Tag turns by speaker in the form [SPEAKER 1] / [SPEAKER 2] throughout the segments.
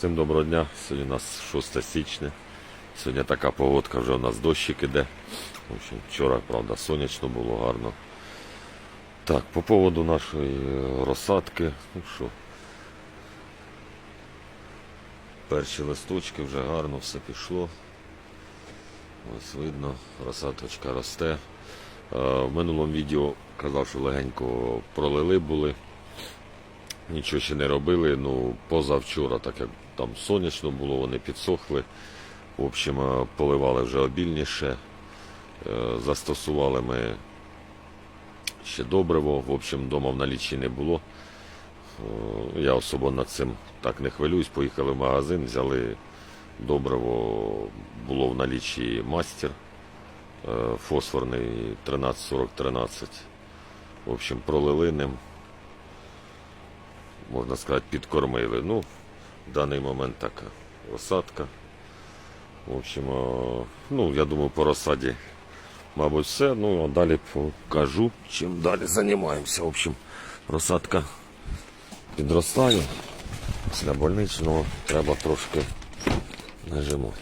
[SPEAKER 1] Всім доброго дня. Сьогодні у нас 6 січня. Сьогодні така погодка, вже у нас дощик іде. В общем, вчора, правда, сонячно було гарно. Так, по поводу нашої е, розсадки, ну що. Перші листочки вже гарно все пішло. Ось видно, розсадочка росте. Е, В минулому відео казав, що легенько пролили були. Нічого ще не робили. Ну, позавчора, так як там сонячно було, вони підсохли. В общем, е, поливали вже обільніше. Е, Застосували ми ще добриво. В общем, вдома в налічі не було. Е, Я особо над цим так не хвилююсь. Поїхали в магазин, взяли добриво, було в налічі мастер фосфорний 1340-13. В общем, пролили ним можна сказати, підкормили. Ну, в даний момент така розсадка. В общем, е, ну, я думаю, по розсаді, мабуть, все. Ну, а далі покажу, чим далі займаємося. В общем, розсадка підростає. Після больничного треба трошки нажимати.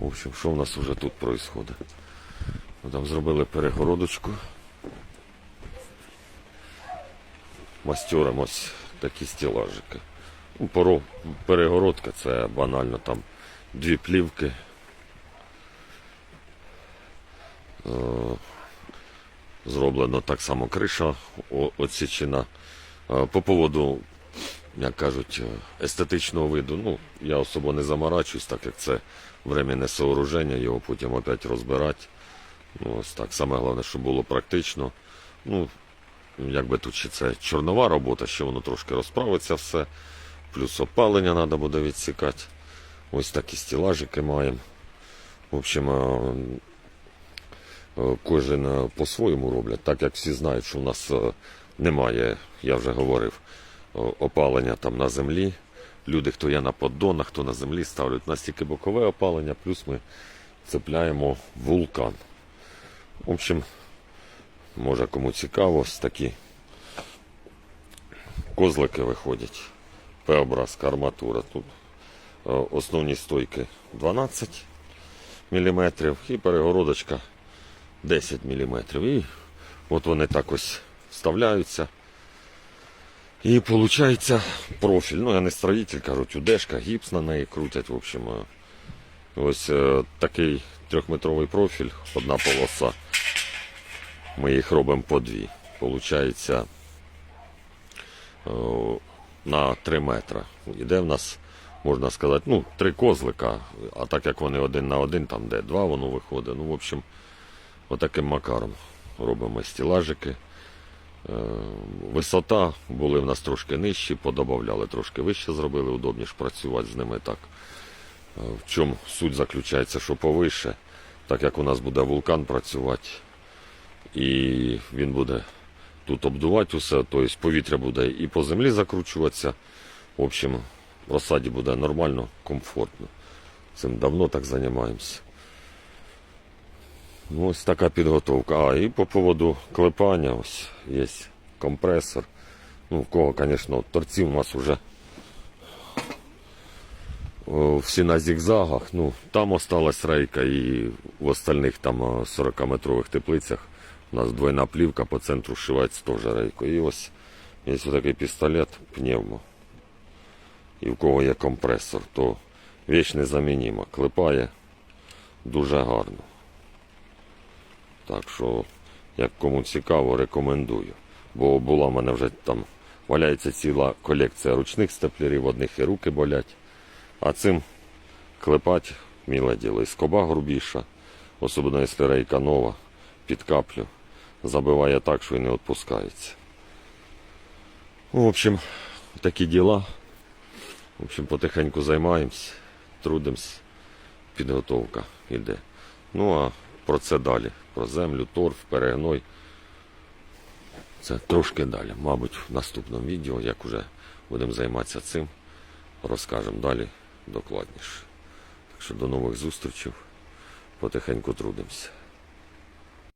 [SPEAKER 1] В общем, що в нас вже тут відбувається? Ну, Там зробили перегородочку. Мастером ось такі стілажики. Ну, перегородка це банально там дві плівки. Е, Зроблено так само криша о- Е, По поводу, як кажуть, естетичного виду, ну, я особо не заморачуюсь, так як це временне сооруження, його потім опять розбирати. Ну, ось так. Саме головне, щоб було практично. Ну, якби тут ще це чорнова робота, ще воно трошки розправиться все. Плюс опалення треба буде відсікати. Ось такі стілажики маємо. В общем, е, е, кожен е, по-своєму роблять, так як всі знають, що в нас немає, я вже говорив, опалення там на землі. Люди, хто є на поддонах, хто на землі ставлять у нас тільки бокове опалення, плюс ми цепляємо вулкан. В общем, Може кому цікаво, ось такі козлики виходять. П-образка арматура. Тут е, основні стойки 12 мм і перегородочка 10 мм. І от вони так ось вставляються. І виходить профіль. Ну, я не строїтель, кажуть, удешка, гіпс на неї крутять. В общем, е, ось е, такий трьохметровий профіль, одна полоса. Ми їх робимо по дві. Получається на 3 метри. Іде в нас, можна сказати, ну, три козлика, а так як вони один на один, там де два воно виходить. Ну, в общем, отаким макаром робимо стілажики. Е, Висота були в нас трошки нижчі, подобавляли трошки вище, зробили, удобніше працювати з ними так. Е, В чому суть заключається, що повише, так як у нас буде вулкан працювати, і він буде тут обдувати усе, тобто повітря буде і по землі закручуватися. В общем, в розсаді буде нормально, комфортно. Цим давно так займаємося. Ну, ось така підготовка. А, і по поводу клепання, ось є компресор. Ну, в кого, звісно, торці у нас вже всі на зігзагах. Ну, там осталась рейка і в остальних там 40-метрових теплицях у нас двойна плівка по центру шивається теж рейко. І ось є такий пістолет пневмо. І в кого є компресор, то віч незамініма. Клепає дуже гарно. Так що, як кому цікаво, рекомендую. Бо була в мене вже там валяється ціла колекція ручних степлерів, одних і руки болять. А цим клепать міле діло. І скоба грубіша, особливо якщо рейка нова, під каплю. Забиває так, що і не відпускається. В общем, такі діла. В общем, потихеньку займаємось, трудимось, підготовка йде. Ну а про це далі. Про землю, торф, перегной. Це трошки далі. Мабуть, в наступному відео, як вже будемо займатися цим, розкажемо далі докладніше. Так що до нових зустрічей. Потихеньку трудимося.